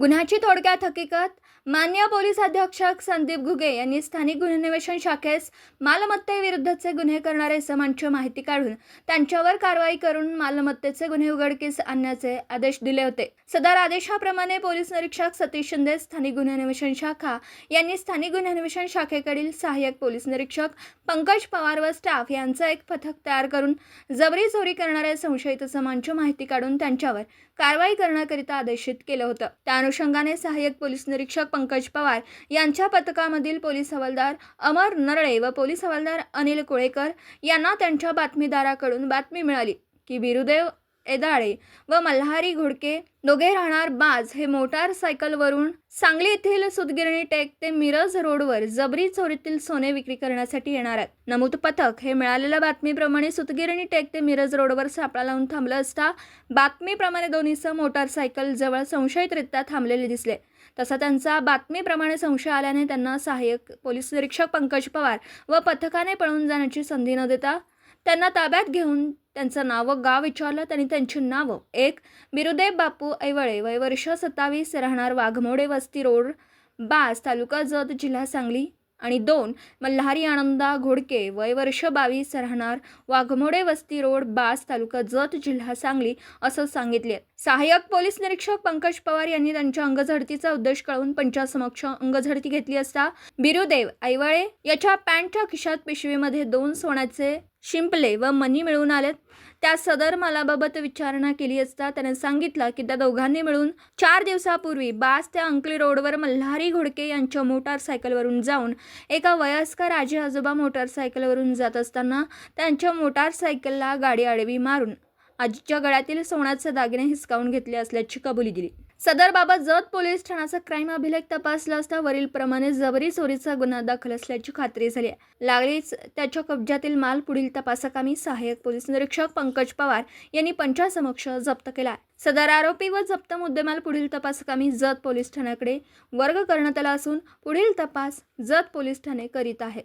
गुन्ह्याची थोडक्यात हकीकत मान्य पोलीस अधीक्षक संदीप घुगे यांनी स्थानिक गुन्हे अन्वेषण शाखेस मालमत्तेविरुद्धचे गुन्हे करणारे इसमांची माहिती काढून त्यांच्यावर कारवाई करून मालमत्तेचे गुन्हे उघडकीस आणण्याचे आदेश दिले होते. सदर आदेशाप्रमाणे पोलीस निरीक्षक सतीश शिंदे स्थानिक गुन्हे अन्वेषण शाखा यांनी स्थानिक गुन्हे अन्वेषण शाखेकडील सहाय्यक पोलीस निरीक्षक पंकज पवार व स्टाफ यांचं एक पथक तयार करून जबरी चोरी करणाऱ्या संशयित समांची माहिती काढून त्यांच्यावर कारवाई करण्याकरिता आदेशित केलं होतं. त्यानुसार अनुषंगाने सहाय्यक पोलीस निरीक्षक पंकज पवार यांच्या पथकामधील पोलीस हवालदार अमर नरळे व पोलीस हवालदार अनिल कोळेकर यांना त्यांच्या बातमीदाराकडून बातमी मिळाली की बिरुदेव एदाळे व मल्हारी घोडके दोघे राहणार बाज हे मोटारसायकलवरून सांगली येथील सुतगिरणी टेक ते मिरज रोडवर जबरी चोरीतील सोने विक्री करण्यासाठी येणार आहेत. नमूद पथक हे मिळालेल्या बातमीप्रमाणे सुतगिरणी टेक ते मिरज रोडवर सापळा लावून थांबलं असता बातमीप्रमाणे दोन्ही मोटारसायकल जवळ संशयितरित्या थांबलेले दिसले. तसा त्यांचा बातमीप्रमाणे संशय आल्याने त्यांना सहाय्यक पोलीस निरीक्षक पंकज पवार व पथकाने पळून जाण्याची संधी न देता त्यांना ताब्यात घेऊन त्यांचं नावं गाव विचारलं त्यांनी त्यांची नावं. एक बिरुदेव बापू ऐवळे वय वर्ष सत्तावीस राहणार वाघमोडे वस्ती रोड बास तालुका जत जिल्हा सांगली. आणि दोन मल्हारी आनंदा घोडके वय वर्ष बावीस राहणार वाघमोडे वस्ती रोड बास तालुका जत जिल्हा सांगली असं सांगितले. सहाय्यक पोलीस निरीक्षक पंकज पवार यांनी त्यांच्या अंगझडतीचा उद्देश कळवून पंचासमक्ष अंगझडती घेतली असता बिरुदेव ऐवळे याच्या पॅन्टच्या खिशात पिशवीमध्ये दोन सोन्याचे शिंपले व मनी मिळून आलेत. त्या सदर मालाबाबत विचारणा केली असता त्याने सांगितलं की त्या दोघांनी मिळून चार दिवसापूर्वी बास त्या अंकली रोडवर मल्हारी घोडके यांच्या मोटारसायकलवरून जाऊन एका वयस्कर आजी आजोबा मोटारसायकलवरून जात असताना त्यांच्या मोटारसायकलला गाडी आडवी मारून आजीच्या गळ्यातील सोन्याचे दागिने हिसकावून घेतले असल्याची कबुली दिली. सदरबाबत जत पोलीस ठाण्याचा क्राईम अभिलेख तपासला असता वरील प्रमाणे जबरी चोरीचा गुन्हा दाखल असल्याची खात्री झाली आहे. लागलीच त्याच्या कब्जातील माल पुढील तपासाकामी सहाय्यक पोलीस निरीक्षक पंकज पवार यांनी पंचासमक्ष जप्त केला आहे. सदर आरोपी व जप्त मुद्देमाल पुढील तपासाकामी जत पोलीस ठाण्याकडे वर्ग करण्यात आला असून पुढील तपास जत पोलीस ठाणे करीत आहे.